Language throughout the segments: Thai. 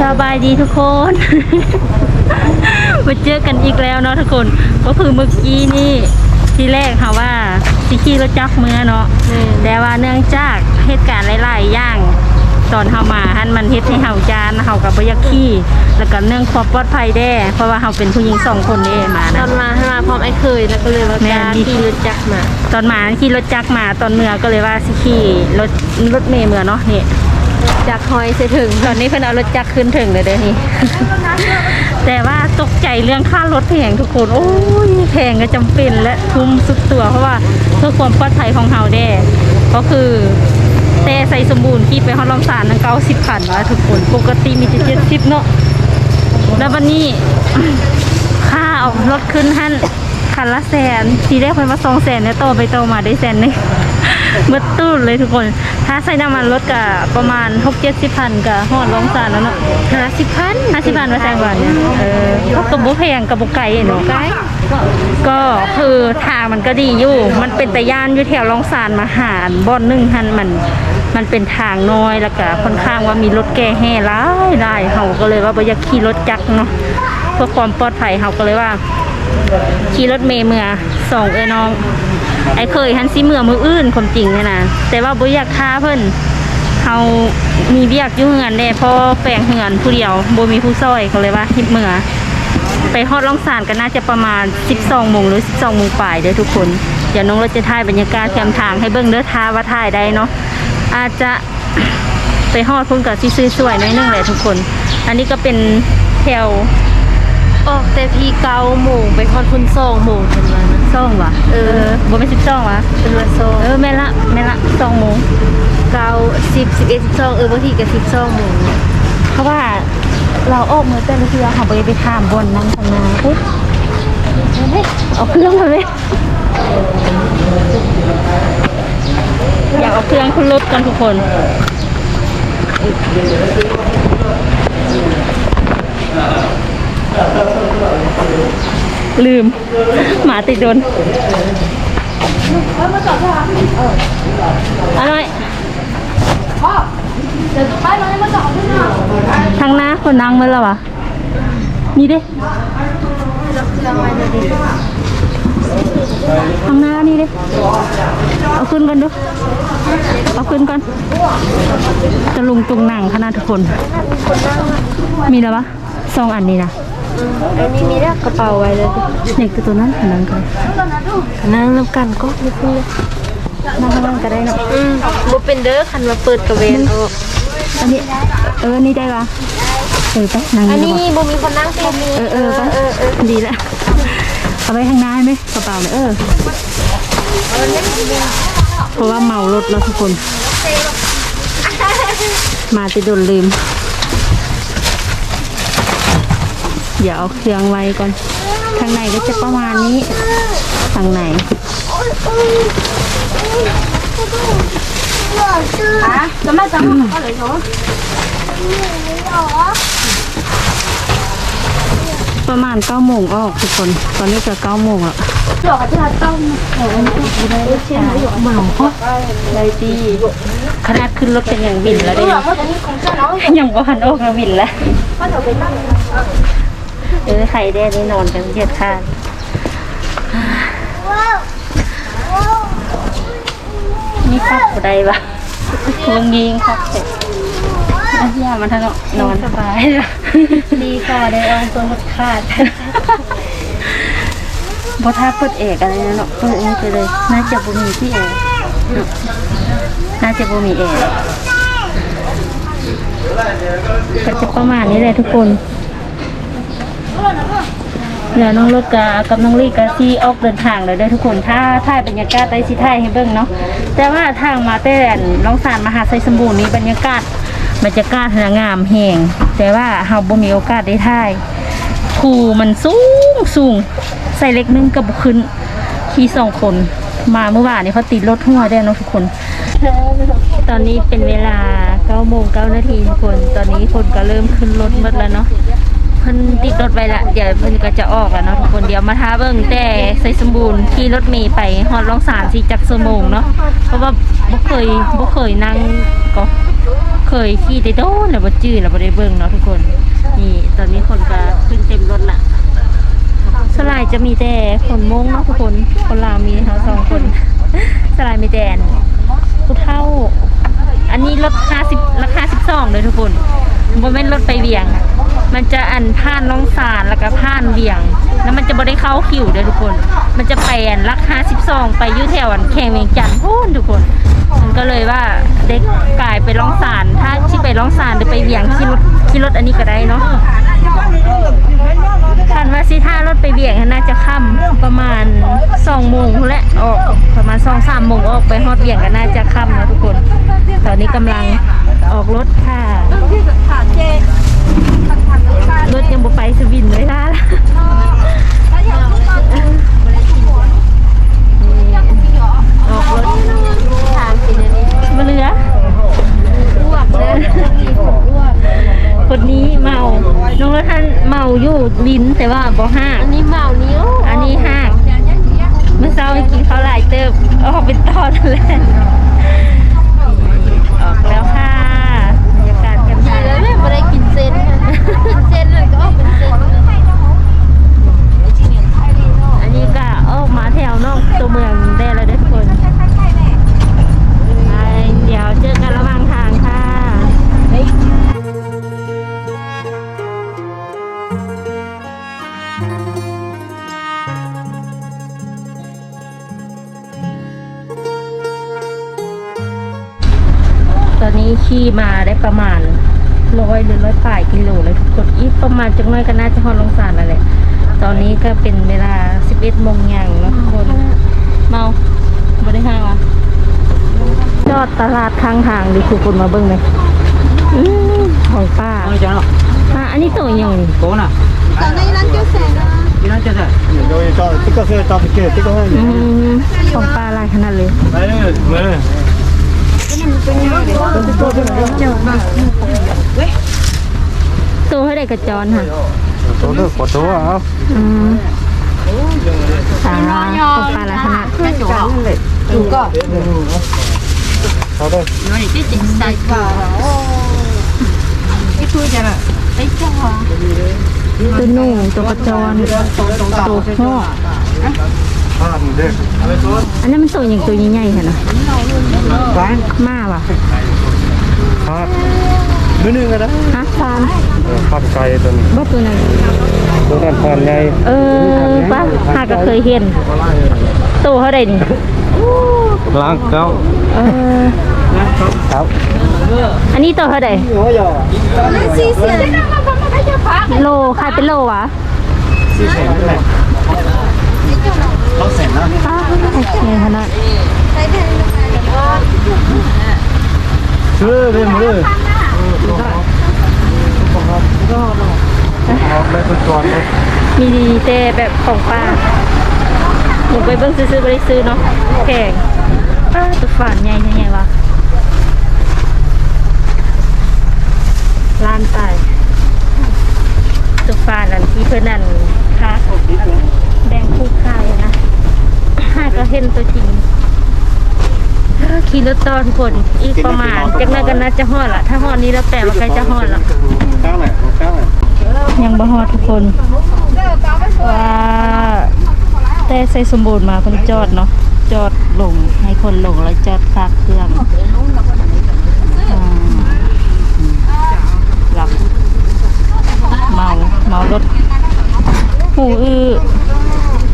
สบายดีทุกคน มาเจอกันอีกแล้วเนาะทุกคน ก็คือเมื่อกี้นี่ที่แรกค่ะว่าสิขี่รถจักรเมื่อเนาะแต่ว่าเนื่องจากเหตุการณ์หลายๆอย่างตอนเฮามาหันมันเฮ็ดให้เฮาจานเฮากับบ่อยากขี่แล้วก็เนื่องความปลอดภัยแด้เพราะว่าเฮาเป็นผู้หญิงสองคนเด้มาตนะอนมาให้มาพร้อมไอ้เคยแล้วก็เลยว่าแม่การดีขี่รถจักรมา ตอนมาขี่รถจักรมาตอนเมื่อก็เลยว่าสิขี่รถรถเมล์เมื่อเนาะนี่ จักรหอยเสถึง ตอนนี้เพิ่นเอารถจักรขึ้นถึงเลยเด้อนี่ แต่ว่าตกใจเรื่องค่ารถแพงทุกคน โอ้ยแพงก็จำเป็นและทุ่มสุดตัวเพราะว่าเพื่อความปลอดภัยของเฮาแด้ก็คือ แต่ใส่สมบูรณ์ขี่ไปฮอดลองสารนั่งเก้าสิบพันว่าทุกคน ปกติมีเจ็ดสิบเนาะแล้ววันนี้ ค่าเอารถขึ้นหันคันละแสนทีแรกเพิ่นว่าสองแสนเนี่ยโตไปโตมาได้แสนหนึง เมื่อตู้เลยทุกคน ถ้าใส่น้ำมันรถก็ประมาณหกเจ็ดสิบพันก็หอดลงสารแล้วเนาะห้าสิบพันห้าสิบพันมาแซงวันเนี่ยเออก็กระบุแพงกระบุไก่เนาะก็คือทางมันก็ดีอยู่ มันเป็นตะย่านอยู่แถวลองสารมาหารบ่อนหนึ่งหันมัน มันเป็นทางน้อยแล้วก็ค่อนข้างว่ามีรถแก่แห่หลายหลายเฮาก็เลยว่าบ่อยากขี่รถจักรเนาะเพื่อความปลอดภัยเฮาก็เลยว่าขี่รถเมย์เมื่อสองเอ้ยน้อง ไอ้เคยหันสิเมื่อมืออื่นความจริงเนี่ยนะแต่ว่าบ่อยากท้าเพิ่นเฮามีเบียกอยู่เฮือนเด้พอแปลงเฮือนผู้เดียวบ่มีผู้ซอยก็เลยว่าฮิบเมื่อไปฮอดล่องสารก็น่าจะประมาณ 12โมงหรือ 12โมงปลายเด้อทุกคนเดี๋ยวน้องรถจะถ่ายบรรยากาศแคมทางให้เบิ่งเด้อท้าว่าถ่ายได้เนาะอาจจะไปฮอดพุ่นกับซีซื้อสวยน้อยนึงแหละทุกคน อันนี้ก็เป็นแถวออกแต่ทีเก้าโมงไปคอนคุณสองโมงเป็นวัน นะซ่องวะเออบ่เป็น12วะเป็นวันสองเออแม่นละแม่นละ2โมงเก้าสิบสิบเอ็ดสิบสองเออบางทีก็สิบสองโมงเพราะว่าเราออกมือเต้นเพื่อเขาไปไปถามบนนั่งทำงานปุ๊บเฮ้ยเอาเครื่องมาเลยอยากเอาเครื่องขึ้นรถกันทุกคน ลืม หมาติดโดนอะไรทางหน้าคนนั่งมาแล้ววะนี่เด้ทางหน้านี่เด้เอาขึ้นก่อนดูเอาขึ้นก่อนจะลุงตุงหนังขนาดทุกคน มีแล้วปะสองอันนี้นะ อันนี้มีแล้วกระเป๋าไว้เลยนี่คือตัวนั้นขนาดกันนั่งน้ำกันก็ไม่พูดนั่งข้างล่งก็ได้เนาะอืมบ่เป็นเด้อคันมาเปิดกระเวนออกอันนี้เออนี่ได้ปะเออไปนั่งอันนี้บ่มีคนนั่งเต็มมีเออเออไปเออเออดีแล้วเอาไว้ข้างหน้าไหมกระเป๋าเนี่ยเออเพราะว่าเมารถแล้วทุกคน มาจะโดนลืม เดี๋ยวเอาเครื่องไว้ก่อนข้างในก็จะประมาณนี้ข้างในประมาณเก้าโมงออกทุกคนตอนนี้จะเก้าโมงแล้วเมาเพราะเลยดีขนาดขึ้นรถเป็นอย่างบินแล้วได้ยังบ่หันออกแล้วบินแล้ว เออใครได้ได้นอนกันเหยียดคานนี่ครับบ่ได้ปะลงยิงครับเสร็จอาเฮียมันทางนอนสบายเลยดีค่ะได้เอาตัวหมดขาดบอท่าเปิดเอกอะไรนะเนาะเปิดอันนี้ไปเลย น่าจะบ่มีที่เอกเนาะน่าจะบ่มีเอกก็จะประมาณนี้แหละทุกคน เดี๋ยวน้องรถกากับน้องลี่กาที่ออกเดินทางเลยเด้อทุกคนถ้าถ่ายบรรยากาศใต้สิถ่ายให้เบิ่งเนาะแต่ว่าทางมาแต่น้องสารมหาไซสมบูรณ์นี้บรรยากาศบรรยากาศสวยงามแหงแต่ว่าเฮาบ่มีโอกาสได้ถ่ายภูมันสูงสูงใส่เล็กนึงกับบุขึ้นขี่สองคนมาเมื่อวานนี้เขาติดรถหัวได้เนาะทุกคน ตอนนี้เป็นเวลา9โมง9นาทีทุกคน ตอนนี้คนก็เริ่มขึ้นรถหมดแล้วเนาะ เพิ่นติดรถไปละเดี๋ยวเพิ่นก็จะออกแล้วเนาะทุกคนเดี๋ยวมาท้าเบิ่งแต่ใส่สมบูรณ์ขี่รถเมย์ไปฮอดลองสารสี่จักรชั่วโมงเนาะเพราะว่าบ่เคยบ่เคยนั่งก็เคยขี่ได้โดนแล้วบ่จื้อแล้วบ่ได้เบิ่งเนาะทุกคน นี่ตอนนี้คนก็ขึ้นเต็มรถละสลายจะมีแต่คนมงเนาะทุกคนคนลาวมีเขาสองคนสลายมีแต่ผู้เฒ่า อันนี้รถ50ราคา12เลยทุกคนบ่แม่นรถไปเวียง มันจะอันผ่านลองสารแล้วก็ผ่านเวียง แล้วมันจะบ่ได้เข้าคิวเด้อทุกคน มันจะไปอันราคา12ไปยู่แถวอันแข่งเวียงจันทน์พูนทุกคน มันก็เลยว่าเด็กกลายไปลองสารถ้าที่ไปลองสารหรือไปเวียงขี่รถขี่รถอันนี้ก็ได้เนาะคันว่าสิถ้ารถไปเวียงน่าจะค่ำประมาณ2โมงแหละออกประมาณ2 3โมงออกไปฮอดเวียงก็น่าจะค่ำนะทุกคน ตอนนี้กำลัง ออกรถค่ะรถยังบ่ไปสวินเลยล่ะออกรถทางกินอันนี้มาเรืออ้วกเลยอ้วกคนนี้เมา น้องรถท่านเมาอยู่ลิ้นแต่ว่าบ่ห้ากอันนี้เมานิ้วอันนี้ห้ากเมื่อเช้าไปกินข้าวหลายเติบออกเป็นตอนเลยี้ขี่มาได้ประมาณร้อยหรือร้อยป่ายกิโลเลยทุกคนอีกประมาณจังน้อยก็น่าจะฮอนลงสารนั่นแหละตอนนี้ก็เป็นเวลาสิบเอ็ดโมงยังเนาะทุกคน เมาไม่ได้ห้าวะจอดตลาดข้างทางดิทุกคนมาเบิ้งเลยของป้าอะอ,อันนี้ตัวยังโกน่ะตอนนี้ร้านเจ้าแสนะร้านเจ้าแสนของปลาลายขนาดเลย ตัวให้ได้กระจรค่ะตัวเลือกดตัวเอาอืมสาระปลาละขนาขึ้นจุกจุกก็เขาได้น้อยที่จิตใจก็ไอ้ตัวจะน่ะไอ้จ้าตัวหนูตัวกระจรตัวพ่อ ท่านเด็กอันนั้นมันตัวอย่างตัวใหญ่ๆค่ะนะฟามาว่ะครับมือหนึ่งก็ได้ฮะฟานฟานไก่ตัวนี้บ่ตัวไหนตัวนั้นฟานไงเออป้าหาก็เคยเห็นตัวเขาได้นี่ล้างเก้าออครับอันนี้ตัวเขาไดโลค่ะเป็นโลว่แเขาเสร็จแล้วนี่ป้าโอเคฮะนะซื้อเรื่องมือออกได้เป็นตัวเลยมีดีเจแบบของป้าหนูไปเบิ้งซื้อๆไปซื้อเนาะแข่งป้าตัวฝันใหญ่ใหญ่วะลานไปตัวฝันนั่นที่เพื่อนนั่นค้าแดงคู่ใครนะ ห้าก็เห็นตัวจริงขี่รถตอนคนอีกประมาณจากนั้นก็น่าจะหอดละถ้าหอดนี้แล้วแต่ว่าใกล้จะหอดละยังบ่หอดทุกคนว่าแต่ใส่สมบูรณ์มาคนจอดเนาะจอดลงให้คนลงแล้วจอดพักเครื่องหลับเมาเมารถหูอื้อ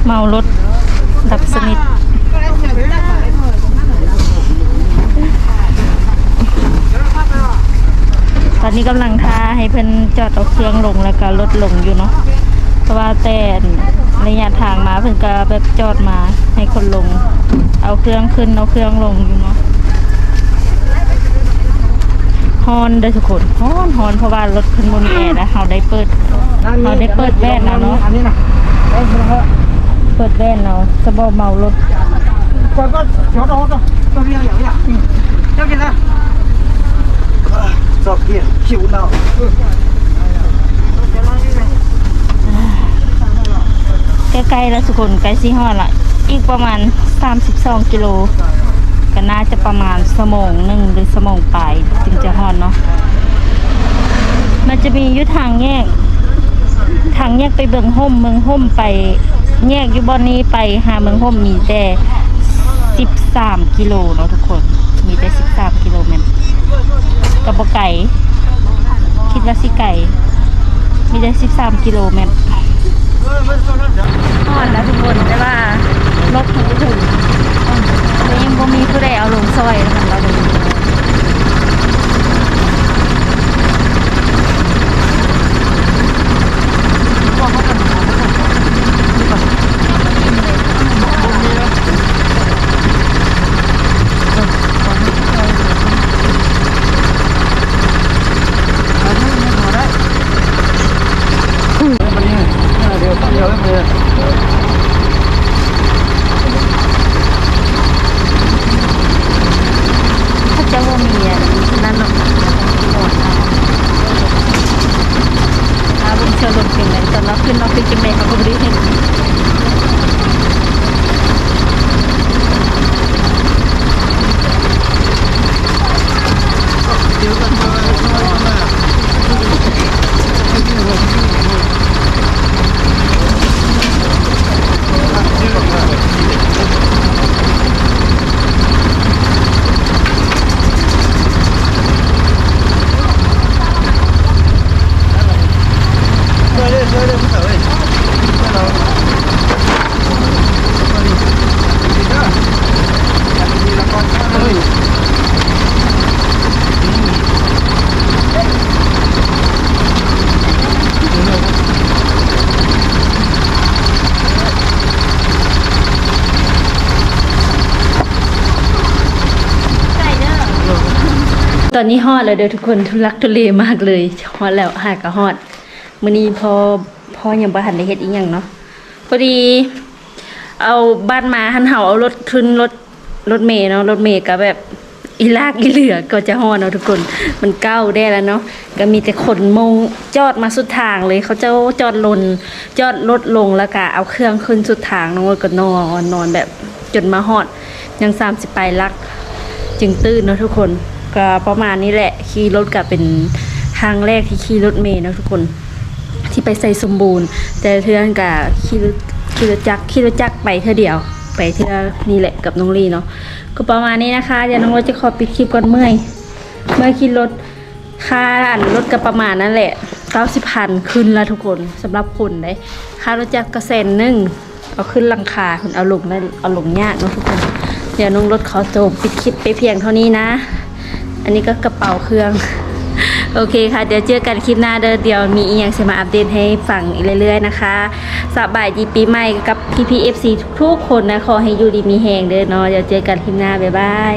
เมารถ ดับสนิทตอนนี้กำลังทาให้เพื่อนจอดเอาเครื่องลงแล้วก็ลดลงอยู่เนาะเพราะว่าแต่ระยะทางมาเพื่อนก็แบบจอดมาให้คนลง เอาเครื่องขึ้นเอาเครื่องลงอยู่เนาะฮอนได้ทุกคนฮอนฮอนเพราะว่ารถขึ้นบนแอร์แล้วเขาได้เปิดเขาได้เปิดแว่ล้วเนาะ เปิดแว่นเราจะบอกเมารถก่อก็เดี๋ยวเราต้เรียกอย่างนี้จะากินนะจอดเกียร์คิวเราใกล้ๆแล้วสุขุนใกล้ซีฮอดละอีกประมาณ 32 กิโลก็น่าจะประมาณสมองหนึ่งหรือสมองปลายถึงจะฮอดเนาะมันจะมียุทธทางแยก ทางแยกไปเบิงห่มเมืองห่มไป แยกอยู่บอนนี้ไปหาเมืองห่มมีแต่สิบสามกิโลเนาะทุกคน มีแต่สิบสามกิโลเมตรกับบไก่ คิดว่าสิไก่ มีแต่สิบสามกิโลเมตรอนแต่ว่ารถถึงถึงแต่ยังบ่มีผู้ใดเอาลงซอยนะคะเราดู เดี๋ยวเดี๋ยวเลย ถ้าจะว่ามีอันนั่นหรอกหมดอาบุญเชื่อลงจริงเลยตอนเราขึ้นเราขึ้นจริงเลยเขาก็ไม่ได้เห็น ตอนนี้ฮอดแล้วเด้อทุกคนทุลักทุเลมากเลยฮอดแล้วหากะฮอดมื้อนี้พอพอยังบ่ทันได้เฮ็ดอีหยังเนาะพอดี เอาบ้านมาหันเฮาเอารถขึ้นรถรถเมล์เนาะรถเมล์ก็แบบอีลากอีเหลือก็จะฮอดเนาะทุกคน มันเก้าได้แล้วเนาะก็มีแต่คนมงจอดมาสุดทางเลย เขาเจ้าจอดลนจอดรถลงแล้วก็เอาเครื่องขึ้นสุดทางน้องก็นอนนอนแบบจนมาฮอดยัง30ไปลัก จึงตื่นเนาะทุกคน ก็ประมาณนี้แหละขี่รถก็เป็นทางแรกที่ขี่รถเมล์นะทุกคน ที่ไปใส่สมบูรณ์ แต่เทือนกับขี่รถขี่รถจักรขี่รถจักรไปเท่าเดียวไปเท่านี่แหละกับน้องลีเนาะก็ประมาณนี้นะคะเดี๋ยวน้องรถจะขอปิดคลิปก่อนเมื่อยเมื่อยขี่รถค่าอันรถก็ประมาณนั่นแหละเก้าสิบพันขึ้นแล้วทุกคนสำหรับคนเลยค่ารถจักรก็แสนหนึ่งเอาขึ้นหลังคาคุณเอาลงได้เอาลงยากเนาะทุกคนเดี๋ยวน้องรถขอจบปิดคลิปไปเพียงเท่านี้นะ อันนี้ก็กระเป๋าเครื่อง โอเคค่ะ เดี๋ยวเจอกันคลิปหน้าเด้อเดี๋ยวมีอีกอย่างจะมาอัปเดตให้ฟังอีกเรื่อยๆนะคะสบายดีปีใหม่กับพี่พีเอฟซีทุกๆคนนะขอให้อยู่ดีมีแหงเด้อเนาะเดี๋ยวเจอกันคลิปหน้าบ๊ายบาย